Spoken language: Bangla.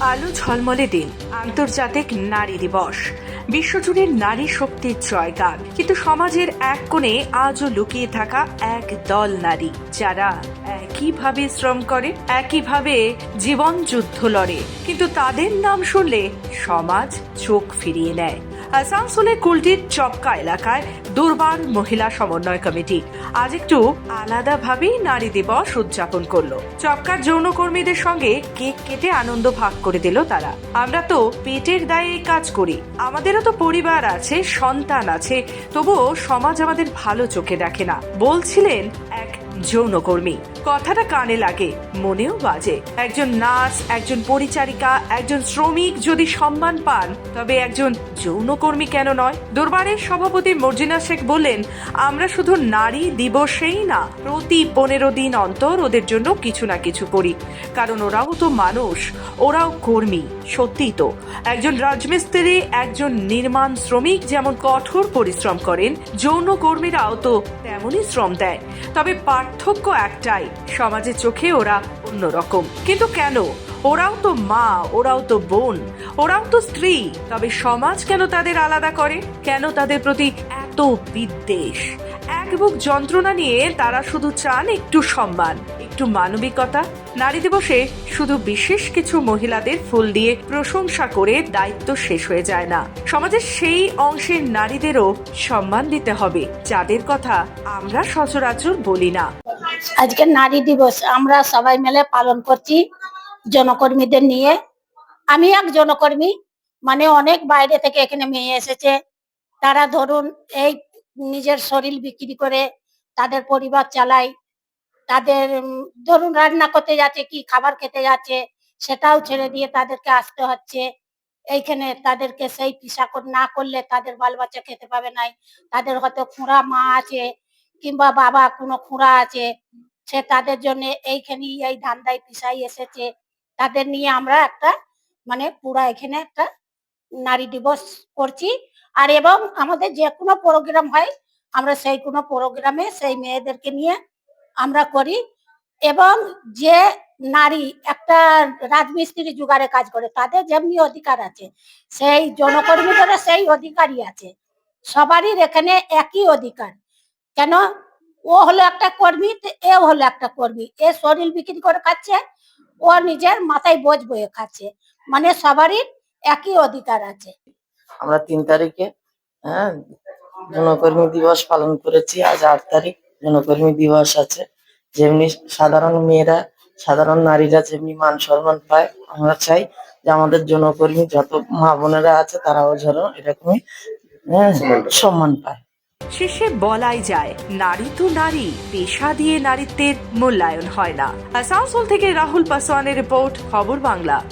আলো ঝলমলে দিন। আন্তর্জাতিক নারী দিবস। বিশ্বজুড়ে নারী শক্তির জয়গান। কিন্তু সমাজের এক কোণে আজও লুকিয়ে থাকা এক দল নারী, যারা একইভাবে শ্রম করে, একইভাবে জীবন যুদ্ধ লড়ে। কিন্তু তাদের নাম শুনলে সমাজ চোখ ফিরিয়ে নেয়। আসানসোলের কুলটির চপকা এলাকায় দুর্বার মহিলা সমন্বয় কমিটি। আজ একটু আলাদাভাবেই নারী দিবস উদযাপন করল। চপকার যৌনকর্মীদের সঙ্গে কেক কেটে আনন্দ ভাগ করে দিল তারা। আমরা তো পেটের দায়ে কাজ করি। আমাদেরও তো পরিবার আছে, সন্তান আছে, তবুও সমাজ আমাদের ভালো চোখে দেখে না, বলছিলেন এক যৌনকর্মী। কথাটা কানে লাগে, মনেও বাজে। একজন নার্স, একজন পরিচারিকা, একজন শ্রমিক যদি সম্মান পান, তবে একজন যৌনকর্মী কেন নয়? দরবারের সভাপতি মর্জিনা শেখ বললেন, আমরা শুধু নারী দিবসেই না, প্রতি পনেরো দিন অন্তর ওদের জন্য কিছু না কিছু করি। কারণ ওরাও তো মানুষ, ওরাও কর্মী সত্যিই তো। একজন রাজমিস্ত্রি, একজন নির্মাণ শ্রমিক যেমন কঠোর পরিশ্রম করেন যৌন কর্মীরাও তো তেমনই শ্রম দেয়। তবে পার্থক্য একটাই সমাজের চোখে ওরা অন্যরকম। কিন্তু কেন? ওরাও তো মা, ওরাও তো বোন, ওরাও তো স্ত্রী। তবে সমাজ কেন তাদের আলাদা করে? কেন তাদের প্রতি এত বিদ্বেষ? এক বুক যন্ত্রণা নিয়ে তারা শুধু চান একটু সম্মান, একটু মানবিকতা। নারী দিবসে শুধু বিশেষ কিছু মহিলাদের ফুল দিয়ে প্রশংসা করে দায়িত্ব শেষ হয়ে যায় না। সমাজের সেই অংশের নারীদেরও সম্মান দিতে হবে, যাদের কথা আমরা সচরাচর বলি না। আজকে নারী দিবস। আমরা সবাই মিলে পালন করছি জনকর্মীদের নিয়ে। আমি এক জনকর্মী মানে অনেক বাইরে থেকে এখানে মেয়ে এসেছে। তারা ধরুন এই নিজের শরীর বিক্রি করে তাদের পরিবার চালায়। তাদের ধরুন রান্না করতে যাচ্ছে, কি খাবার খেতে যাচ্ছে, সেটাও ছেড়ে দিয়ে তাদেরকে আসতে হচ্ছে। এইখানে তাদেরকে সেই পিসা না করলে তাদের বাল বাচ্চা খেতে পাবে নাই। তাদের হয়তো খুঁড়া মা আছে কিংবা বাবা কোনো খুঁড়া আছে, সে তাদের জন্য এইখানেই এই ধান্দায় পিসাই এসেছে, তাদের নিয়ে আমরা একটা মানে পুরা এখানে একটা নারী দিবস করছি। আর এবং আমাদের যে কোনো প্রোগ্রাম হয়, আমরা সেই কোনো প্রোগ্রামে সেই মেয়েদেরকে নিয়ে আমরা করি। এবং যে নারী একটা রাজমিস্ত্রি জোগাড়ে কাজ করে, তাদের যেমনি অধিকার আছে, সেই জনকর্মীদেরও সেই অধিকারই আছে। সবারই এখানে একই অধিকার। কেন? ও হলো একটা কর্মী এ হলো একটা কর্মী। এ শরীর বিক্রি করে খাচ্ছে ও নিজের মাথায় বোঝ বয়ে খাচ্ছে। মানে সবারই একই অধিকার আছে। আমরা তিন তারিখে হ্যাঁ জনকর্মী দিবস পালন করেছি। আজ আট তারিখ জনকর্মী দিবস আছে। যেমনি সাধারণ মেয়েরা সাধারণ নারীরা যেমনি মান সম্মান পায় আমরা চাই যে আমাদের জনকর্মী যত মা বোনেরা আছে তারাও যেন এরকমই হ্যাঁ, সম্মান পায়। শেষে বলাই যায়। নারী তো নারী, পেশা দিয়ে নারীত্বের মূল্যায়ন হয় না। আসানসোল থেকে রাহুল পাসওয়ানের রিপোর্ট, খবর বাংলা।